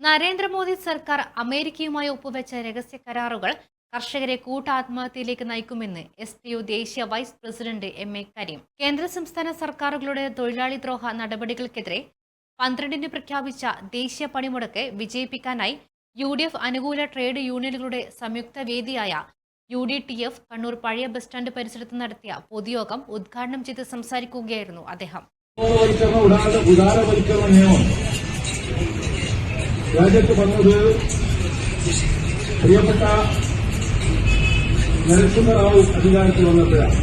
നരേന്ദ്രമോദി സർക്കാർ അമേരിക്കയുമായി ഒപ്പുവെച്ച രഹസ്യ കരാറുകൾ കർഷകരെ കൂട്ടാത്മഹത്യയിലേക്ക് നയിക്കുമെന്ന് എസ് ടി യു ദേശീയ vice president M A Karim. കേന്ദ്ര സംസ്ഥാന സർക്കാരുകളുടെ തൊഴിലാളി ദ്രോഹ നടപടികൾക്കെതിരെ പന്ത്രണ്ടിന് പ്രഖ്യാപിച്ച ദേശീയ പണിമുടക്ക് വിജയിപ്പിക്കാനായി യു ഡി എഫ് അനുകൂല ട്രേഡ് യൂണിയനുകളുടെ സംയുക്ത വേദിയായ U D T F Kannur പഴയ ബസ് സ്റ്റാൻഡ് പരിസരത്ത് നടത്തിയ പൊതുയോഗം ഉദ്ഘാടനം ചെയ്ത് സംസാരിക്കുകയായിരുന്നു അദ്ദേഹം. രാജ്യത്ത് വന്നത് പ്രിയപ്പെട്ട നരസിംഹറാവു അധികാരത്തിൽ വന്നപ്പോഴാണ്.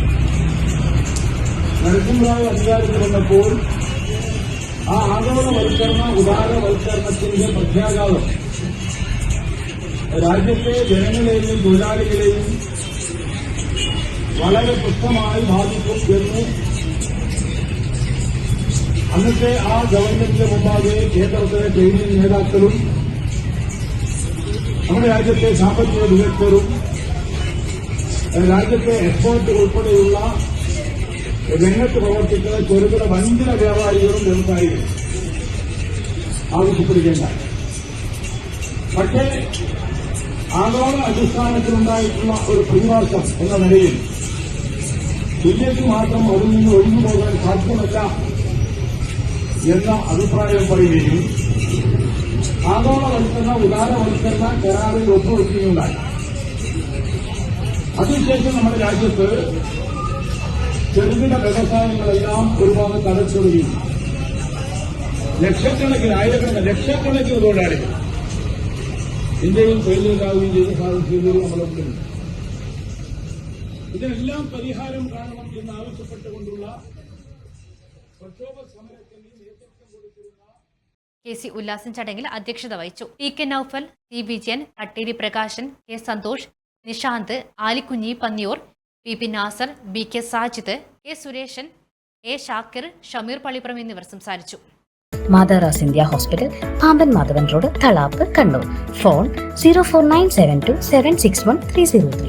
നരസിംഹറാവു അധികാരത്തിൽ വന്നപ്പോൾ ആ ആഗോളവൽക്കരണ ഉദാരവൽക്കരണത്തിന്റെ പ്രത്യാഘാതം രാജ്യത്തെ ജനങ്ങളെയും തൊഴിലാളികളെയും വളരെ പ്രശ്നമായി ബാധിക്കും എന്ന് അന്നത്തെ ആ ഗവൺമെന്റിന്റെ മുമ്പാകെ കേന്ദ്രത്തിലെ ട്രേഡ് നേതാക്കളും നമ്മുടെ രാജ്യത്തെ സാമ്പത്തിക വിദഗ്ധരും രാജ്യത്തെ എക്സ്പോർട്ട് ഉൾപ്പെടെയുള്ള രംഗത്ത് പ്രവർത്തിക്കുന്ന ചെറുകിട വൻകിട വ്യാപാരികളും വ്യവസായികളും ആവശ്യപ്പെടുകയുണ്ട് പക്ഷേ ആഗോള അടിസ്ഥാനത്തിലുണ്ടായിട്ടുള്ള ഒരു പ്രതിഭാസം എന്ന നിലയിൽ ഇന്ത്യയ്ക്ക് മാത്രം അതിൽ നിന്ന് ഒഴിഞ്ഞു പോകാൻ സാധ്യമല്ല എന്ന അഭിപ്രായം പറയുകയും ആഗോളവൽക്കരണ ഉദാരവൽക്കരണ കരാറിൽ ഒപ്പുവെക്കുകയുണ്ടായി അതിനുശേഷം നമ്മുടെ രാജ്യത്ത് ചെറുകിട വ്യവസായങ്ങളെല്ലാം ഒരു ഭാഗത്ത് ലക്ഷക്കണക്കിന് ആയിരക്കണക്കിന് ലക്ഷക്കണക്കിന് തൊഴിലാളികൾ ഇന്ത്യയിൽ തൊഴിലുണ്ടാവുകയും ചെയ്ത സാധിച്ചത് നമ്മളൊക്കെ ഇതിനെല്ലാം പരിഹാരം കാണണം എന്ന് ആവശ്യപ്പെട്ടുകൊണ്ടുള്ള കെ സി ഉല്ലാസൻ ചടങ്ങിൽ അധ്യക്ഷത വഹിച്ചു. T K Naufal T Vijayan Katteri Prakashan K Santhosh Nishanth Alikunhi Panniyur P P Nasar B K Sajid K Sureshan A Shakir Shameer Pallippuram എന്നിവർ സംസാരിച്ചു. മാതാറാസ് India hospital Pamban Madhavan road Thalap Kannur. Phone zero four nine seven two seven six one three zero three